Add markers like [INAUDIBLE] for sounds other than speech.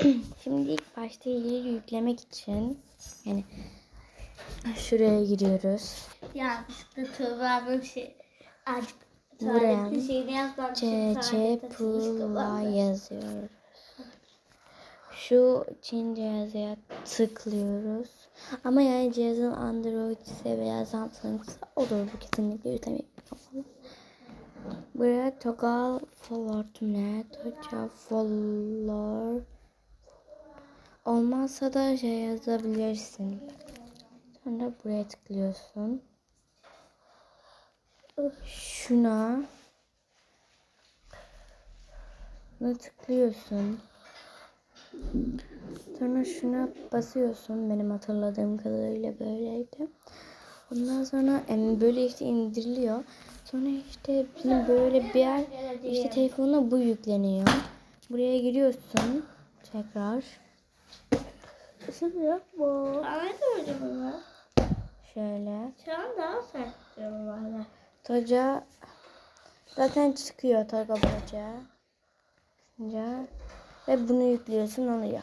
[CLEARS THROAT] Şimdi ilk başta yeri yüklemek için yani şuraya giriyoruz. Yanlışlıkla Tuğba böyle bir şey. Azıcık Buraya. CC Pula yazıyoruz. Şu Çince yazıya tıklıyoruz. Ama yani cihazın Android ise veya Samsung ise olur bu kesinlikle yürütemeyiz. Buraya toggle forward ne? Toggle forward. Olmazsa da şey yazabilirsin. Sonra buraya tıklıyorsun. Şuna Buna tıklıyorsun. Sonra şuna basıyorsun. Benim hatırladığım kadarıyla böyleydi. Ondan sonra em, böyle işte indiriliyor. Sonra işte bizim böyle bir yer işte telefonuna bu yükleniyor. Buraya giriyorsun tekrar. Şimdi yapma. Bana ne hocam bunu? Şöyle. Şu an daha sert diyorum valla. Toca zaten çıkıyor Toga Boca. Ve bunu yüklüyorsun oluyor.